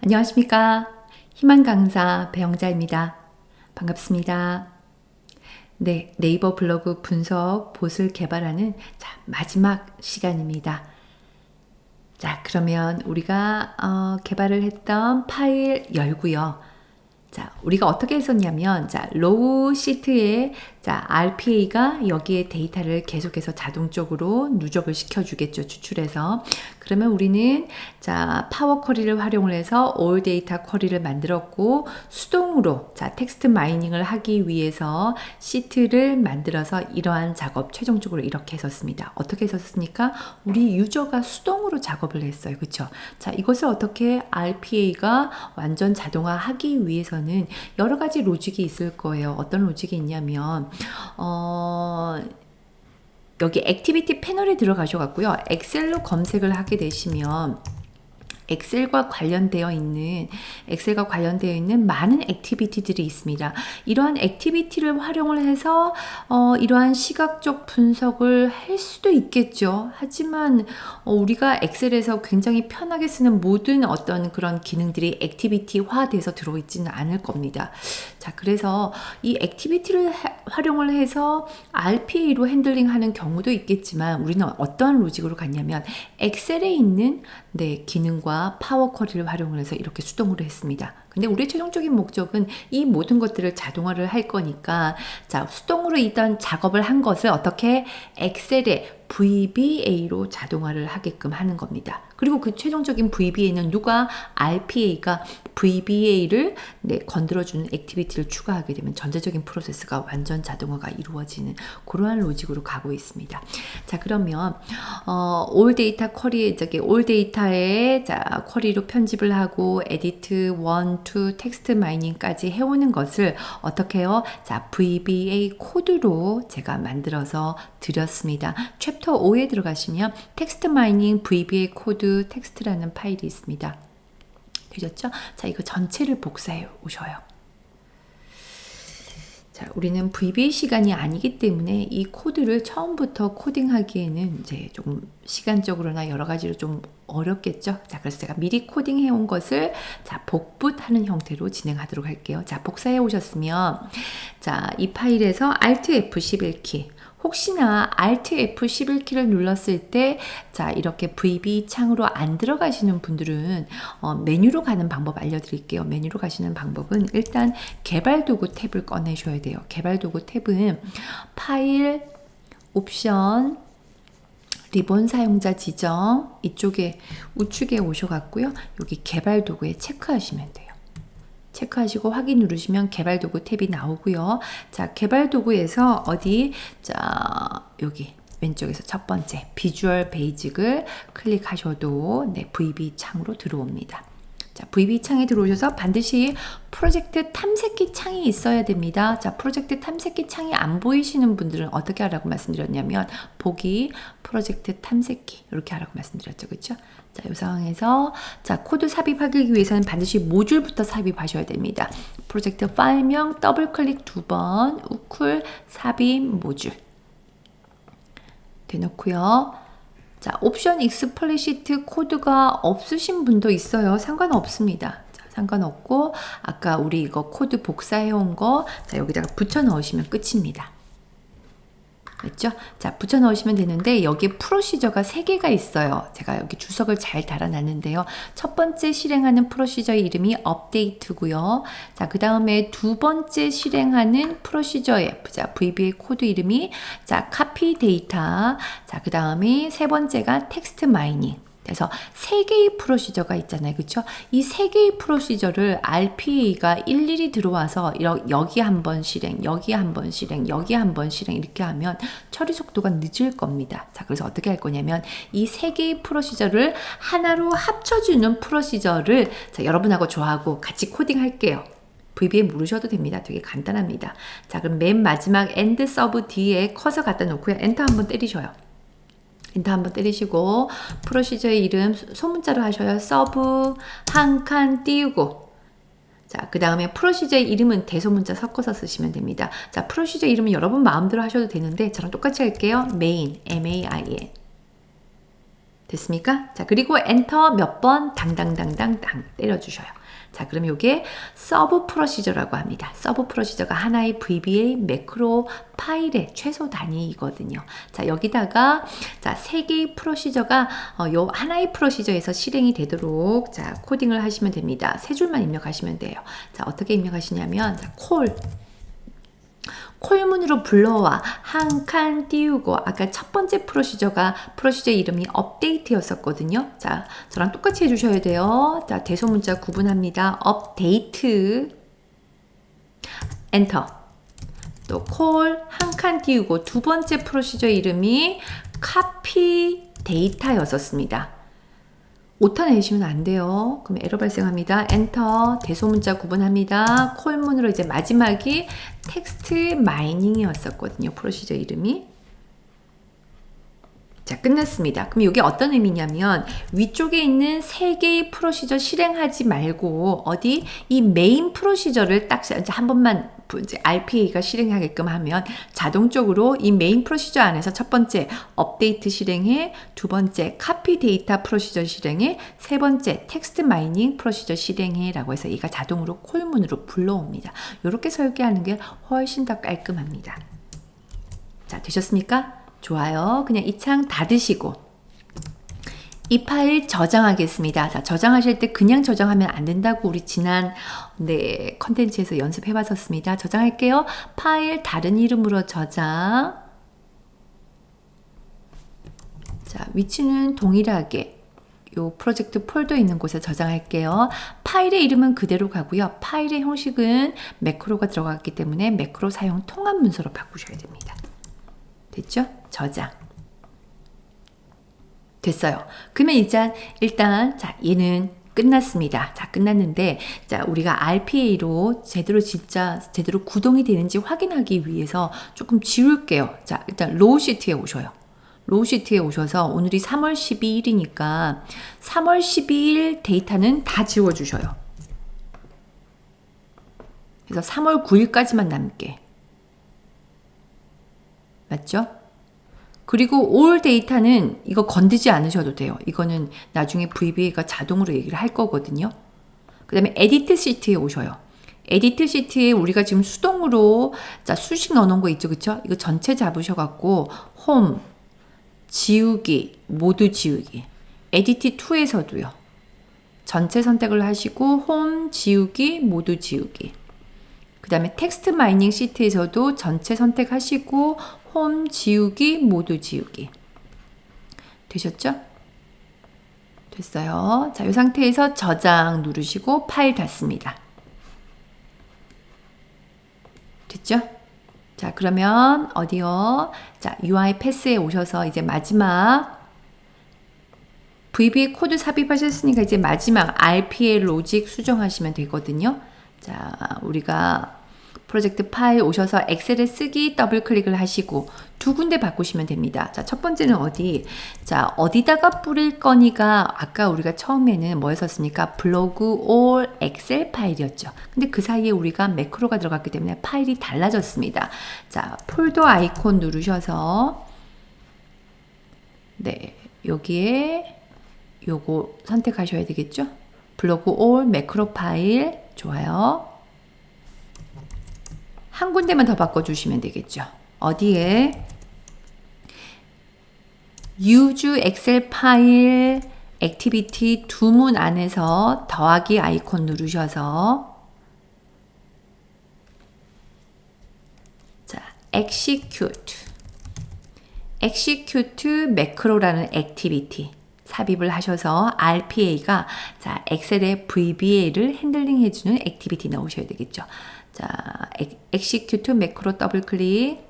안녕하십니까. 희망 강사 배영자입니다. 반갑습니다. 네, 네이버 블로그 분석 봇을 개발하는 자, 마지막 시간입니다. 자, 그러면 우리가 어, 개발을 했던 파일 열고요. 자, 우리가 어떻게 했었냐면, 자, 로우 시트에, 자, RPA가 여기에 데이터를 계속해서 자동적으로 누적을 시켜주겠죠, 추출해서. 그러면 우리는, 자, 파워 쿼리를 활용을 해서 올 데이터 쿼리를 만들었고, 수동으로, 자, 텍스트 마이닝을 하기 위해서 시트를 만들어서 이러한 작업, 최종적으로 이렇게 했었습니다. 어떻게 했었습니까? 우리 유저가 수동으로 작업을 했어요. 그쵸? 자, 이것을 어떻게 RPA가 완전 자동화하기 위해서는 여러 가지 로직이 있을 거예요. 어떤 로직이 있냐면, 어, 여기 액티비티 패널에 들어가셔 갖고요. 엑셀로 검색을 하게 되시면, 엑셀과 관련되어 있는 엑셀과 관련되어 있는 많은 액티비티들이 있습니다. 이러한 액티비티를 활용을 해서 어, 이러한 시각적 분석을 할 수도 있겠죠. 하지만 어, 우리가 엑셀에서 굉장히 편하게 쓰는 모든 어떤 그런 기능들이 액티비티화돼서 들어있지는 않을 겁니다. 자, 그래서 이 액티비티를 하, 활용을 해서 RPA로 핸들링하는 경우도 있겠지만 우리는 어떤 로직으로 갔냐면 엑셀에 있는 네, 기능과 파워 쿼리를 활용을 해서 이렇게 수동으로 했습니다. 근데 우리의 최종적인 목적은 이 모든 것들을 자동화를 할 거니까 자, 수동으로 일단 작업을 한 것을 어떻게 엑셀에 VBA로 자동화를 하게끔 하는 겁니다. 그리고 그 최종적인 VBA는 누가 RPA가 VBA를 네, 건드려주는 액티비티를 추가하게 되면 전체적인 프로세스가 완전 자동화가 이루어지는 그러한 로직으로 가고 있습니다. 자 그러면 어, 올 데이터 쿼리 저기 올 데이터에 자 쿼리로 편집을 하고 에디트 1, 2 텍스트 마이닝까지 해오는 것을 어떻게 해요? 자 VBA 코드로 제가 만들어서 드렸습니다. 챕터 5에 들어가시면 텍스트 마이닝 VBA 코드 텍스트라는 파일이 있습니다. 되셨죠? 자, 이거 전체를 복사해 오셔요. 자, 우리는 VBA 시간이 아니기 때문에 이 코드를 처음부터 코딩하기에는 이제 조금 시간적으로나 여러 가지로 좀 어렵겠죠. 자, 그래서 제가 미리 코딩해 온 것을 자, 복붙하는 형태로 진행하도록 할게요. 자, 복사해 오셨으면 자, 이 파일에서 Alt F11키 혹시나 Alt F11키를 눌렀을 때, 자, 이렇게 VB 창으로 안 들어가시는 분들은 어, 메뉴로 가는 방법 알려드릴게요. 메뉴로 가시는 방법은 일단 개발 도구 탭을 꺼내셔야 돼요. 개발 도구 탭은 파일, 옵션, 리본 사용자 지정 이쪽에 우측에 오셔갖고요. 여기 개발 도구에 체크하시면 돼요. 체크하시고 확인 누르시면 개발 도구 탭이 나오고요. 자, 개발 도구에서 어디 자, 여기 왼쪽에서 첫 번째 비주얼 베이직을 클릭하셔도 네, VB 창으로 들어옵니다. 자, VB 창에 들어오셔서 반드시 프로젝트 탐색기 창이 있어야 됩니다. 자, 프로젝트 탐색기 창이 안 보이시는 분들은 어떻게 하라고 말씀드렸냐면 보기 프로젝트 탐색기 이렇게 하라고 말씀드렸죠. 그렇죠? 자, 이 상황에서 자, 코드 삽입하기 위해서는 반드시 모듈부터 삽입하셔야 됩니다. 프로젝트 파일명 더블 클릭 두 번, 우쿨 삽입 모듈 대놓고요. 자, 옵션 익스플리시트 코드가 없으신 분도 있어요. 상관없습니다. 자, 상관없고 아까 우리 이거 코드 복사해 온 거 자, 여기다가 붙여 넣으시면 끝입니다. 됐죠? 자, 붙여 넣으시면 되는데 여기에 프로시저가 3개가 있어요. 제가 여기 주석을 잘 달아놨는데요. 첫 번째 실행하는 프로시저의 이름이 업데이트고요. 자, 그 다음에 두 번째 실행하는 프로시저의 자, VBA 코드 이름이 자, 카피 데이터. 자, 그 다음에 세 번째가 텍스트 마이닝. 그래서 세 개의 프로시저가 있잖아요. 그렇죠? 이 세 개의 프로시저를 RPA가 일일이 들어와서 여기 한 번 실행, 여기 한 번 실행, 여기 한 번 실행 이렇게 하면 처리 속도가 늦을 겁니다. 자, 그래서 어떻게 할 거냐면 이 세 개의 프로시저를 하나로 합쳐주는 프로시저를 자, 여러분하고 저하고 같이 코딩할게요. VBA 물으셔도 됩니다. 되게 간단합니다. 자, 그럼 맨 마지막 end sub 뒤에 커서 갖다 놓고요. 엔터 한번 때리셔요. 엔터 한번 때리시고 프로시저의 이름 소문자로 하셔요. 서브 한 칸 띄우고 자, 그 다음에 프로시저의 이름은 대소문자 섞어서 쓰시면 됩니다. 자, 프로시저 이름은 여러분 마음대로 하셔도 되는데 저랑 똑같이 할게요. main, m-a-i-n 됐습니까? 자, 그리고 엔터 몇 번 당당당당당 때려주셔요. 자, 그럼 이게 서브 프로시저라고 합니다. 서브 프로시저가 하나의 VBA 매크로 파일의 최소 단위이거든요. 자, 여기다가 자, 세 개의 프로시저가 어, 요 하나의 프로시저에서 실행이 되도록 자, 코딩을 하시면 됩니다. 세 줄만 입력하시면 돼요. 자, 어떻게 입력하시냐면 자, 콜 콜문으로 불러와 한 칸 띄우고 아까 첫 번째 프로시저가 프로시저 이름이 업데이트였었거든요. 자, 저랑 똑같이 해주셔야 돼요. 자, 대소문자 구분합니다. 업데이트 엔터 또 콜 한 칸 띄우고 두 번째 프로시저 이름이 카피 데이터였었습니다. 오타 내시면 안 돼요. 그럼 에러 발생합니다. 엔터 대소문자 구분합니다. 콜문으로 이제 마지막이 텍스트 마이닝이었었거든요. 프로시저 이름이. 자, 끝났습니다. 그럼 이게 어떤 의미냐면 위쪽에 있는 세 개의 프로시저 실행하지 말고 어디 이 메인 프로시저를 딱 이제 한 번만 이제 RPA가 실행하게끔 하면 자동적으로 이 메인 프로시저 안에서 첫 번째 업데이트 실행해, 두 번째 카피 데이터 프로시저 실행해, 세 번째 텍스트 마이닝 프로시저 실행해라고 해서 얘가 자동으로 콜문으로 불러옵니다. 이렇게 설계하는 게 훨씬 더 깔끔합니다. 자, 되셨습니까? 좋아요. 그냥 이 창 닫으시고 이 파일 저장하겠습니다. 자, 저장하실 때 그냥 저장하면 안 된다고 우리 지난 네, 컨텐츠에서 연습해 봤었습니다. 저장할게요. 파일 다른 이름으로 저장. 자, 위치는 동일하게 요 프로젝트 폴더 있는 곳에 저장할게요. 파일의 이름은 그대로 가고요. 파일의 형식은 매크로가 들어갔기 때문에 매크로 사용 통합 문서로 바꾸셔야 됩니다. 됐죠? 저장. 됐어요. 그러면 일단, 일단, 자, 얘는 끝났습니다. 자, 끝났는데, 자, 우리가 RPA로 제대로 진짜, 제대로 구동이 되는지 확인하기 위해서 조금 지울게요. 자, 일단 로우 시트에 오셔요. 로우 시트에 오셔서 오늘이 3월 12일이니까 3월 12일 데이터는 다 지워주셔요. 그래서 3월 9일까지만 남게. 맞죠? 그리고 올 데이터는 이거 건드지 않으셔도 돼요. 이거는 나중에 VBA가 자동으로 얘기를 할 거거든요. 그 다음에 에디트 시트에 오셔요. 에디트 시트에 우리가 지금 수동으로 자 수식 넣어놓은 거 있죠, 그쵸? 이거 전체 잡으셔갖고 홈, 지우기, 모두 지우기. 에디트 2에서도요. 전체 선택을 하시고 홈, 지우기, 모두 지우기. 그 다음에 텍스트 마이닝 시트에서도 전체 선택하시고 홈 지우기, 모두 지우기. 되셨죠? 됐어요. 자, 이 상태에서 저장 누르시고 파일 닫습니다. 됐죠? 자, 그러면 어디요? 자, UI 패스에 오셔서 이제 마지막 VBA 코드 삽입하셨으니까 이제 마지막 RPA 로직 수정하시면 되거든요. 자, 우리가 프로젝트 파일 오셔서 엑셀에 쓰기 더블 클릭을 하시고 두 군데 바꾸시면 됩니다. 자, 첫 번째는 어디? 자, 어디다가 뿌릴 거니가 아까 우리가 처음에는 뭐였었습니까? 블로그 올 엑셀 파일이었죠. 근데 그 사이에 우리가 매크로가 들어갔기 때문에 파일이 달라졌습니다. 자, 폴더 아이콘 누르셔서 네, 여기에 요거 선택하셔야 되겠죠? 블로그 올 매크로 파일 좋아요. 한 군데만 더 바꿔주시면 되겠죠. 어디에? use 엑셀 파일 액티비티 두 문 안에서 더하기 아이콘 누르셔서 자, execute execute 매크로라는 액티비티 삽입을 하셔서 RPA가 자, 엑셀의 VBA를 핸들링 해주는 액티비티 넣으셔야 되겠죠. 자, execute 매크로 더블 클릭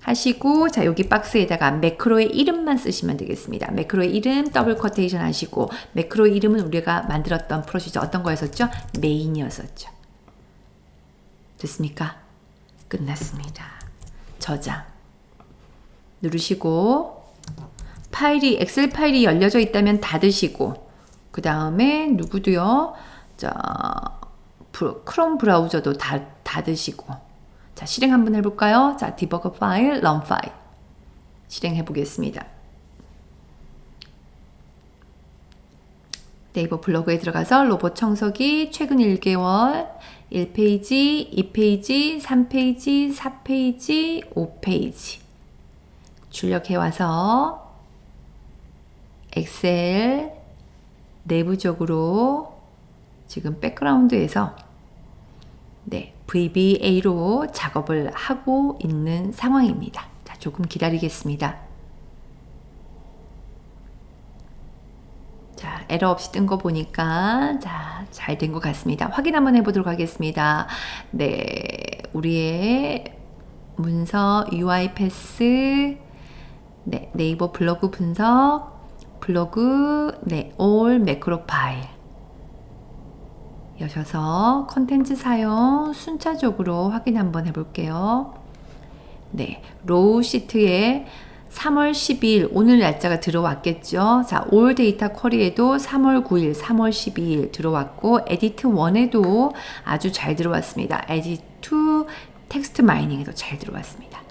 하시고 자 여기 박스에다가 매크로의 이름만 쓰시면 되겠습니다. 매크로의 이름 더블 커테이션 하시고 매크로 이름은 우리가 만들었던 프로시저 어떤 거였었죠? 메인이었었죠. 됐습니까? 끝났습니다. 저장 누르시고 파일이 엑셀 파일이 열려져 있다면 닫으시고 그 다음에 누구도요? 자 크롬 브라우저도 다, 닫으시고 자 실행 한번 해볼까요? 자 디버거 파일, 런 파일 실행해 보겠습니다. 네이버 블로그에 들어가서 로봇 청소기 최근 1개월 1페이지, 2페이지, 3페이지, 4페이지, 5페이지 출력해 와서 엑셀 내부적으로 지금 백그라운드에서 네, VBA로 작업을 하고 있는 상황입니다. 자, 조금 기다리겠습니다. 자, 에러 없이 뜬 거 보니까 자, 잘 된 것 같습니다. 확인 한번 해 보도록 하겠습니다. 네, 우리의 문서 UI 패스, 네, 네이버 블로그 분석, 블로그, 네, all 매크로 파일. 여셔서 컨텐츠 사용 순차적으로 확인 한번 해볼게요. 네, 로우 시트에 3월 12일 오늘 날짜가 들어왔겠죠. 자, 올 데이터 쿼리에도 3월 9일, 3월 12일 들어왔고 에디트 1에도 아주 잘 들어왔습니다. 에디트 2 텍스트 마이닝에도 잘 들어왔습니다.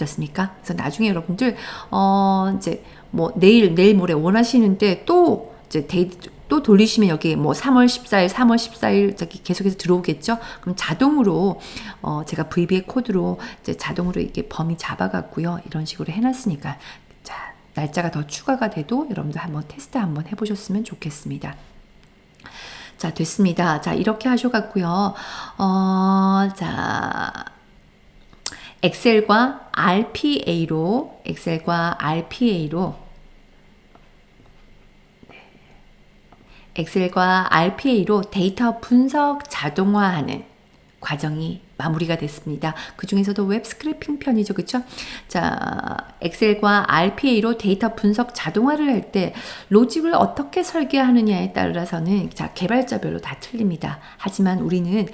되셨습니까? 그래서 나중에 여러분들 어 이제 뭐 내일 내일 모레 원하시는데 또 이제 데이트 또 돌리시면 여기 뭐 3월 14일, 3월 14일 저기 계속해서 들어오겠죠? 그럼 자동으로 어 제가 VBA 코드로 이제 자동으로 이게 범위 잡아갖고요. 이런 식으로 해놨으니까 자 날짜가 더 추가가 돼도 여러분들 한번 테스트 한번 해보셨으면 좋겠습니다. 자 됐습니다. 자 이렇게 하셔갖고요. 어, 자 엑셀과 RPA로 엑셀과 RPA로. 엑셀과 RPA로 데이터 분석 자동화하는 과정이 마무리가 됐습니다. 그 중에서도 웹 스크래핑 편이죠. 그쵸? 자, 엑셀과 RPA로 데이터 분석 자동화를 할 때 로직을 어떻게 설계하느냐에 따라서는 자, 개발자별로 다 틀립니다. 하지만 우리는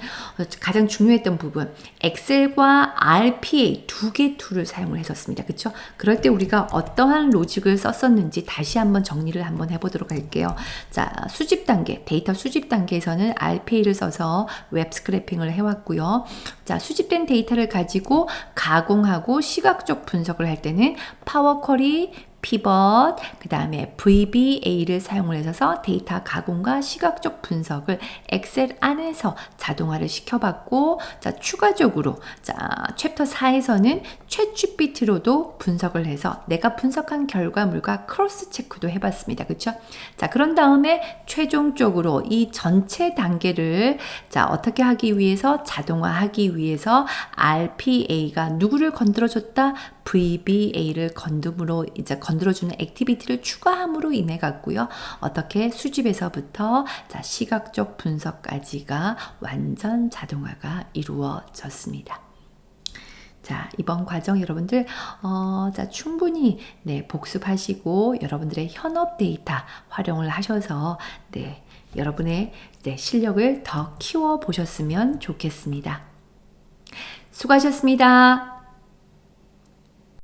가장 중요했던 부분, 엑셀과 RPA 두 개 툴을 사용을 했었습니다. 그쵸? 그럴 때 우리가 어떠한 로직을 썼었는지 다시 한번 정리를 한번 해보도록 할게요. 자, 수집 단계, 데이터 수집 단계에서는 RPA를 써서 웹 스크래핑을 해왔고요. 자, 수집된 데이터를 가지고 가공하고 시각적 분석을 할 때는 파워 쿼리, 피벗, 그 다음에 VBA를 사용을 해서 데이터 가공과 시각적 분석을 엑셀 안에서 자동화를 시켜봤고, 자, 추가적으로, 자, 챕터 4에서는 최취비트로도 분석을 해서 내가 분석한 결과물과 크로스 체크도 해봤습니다. 그쵸? 자, 그런 다음에 최종적으로 이 전체 단계를 자, 어떻게 하기 위해서 자동화하기 위해서 RPA가 누구를 건드려줬다? VBA를 건둠으로 이제 건드려주는 액티비티를 추가함으로 인해 갖고요. 어떻게 수집에서부터 자, 시각적 분석까지가 완전 자동화가 이루어졌습니다. 자, 이번 과정 여러분들, 어, 자, 충분히, 네, 복습하시고, 여러분들의 현업 데이터 활용을 하셔서, 네, 여러분의 네, 실력을 더 키워 보셨으면 좋겠습니다. 수고하셨습니다.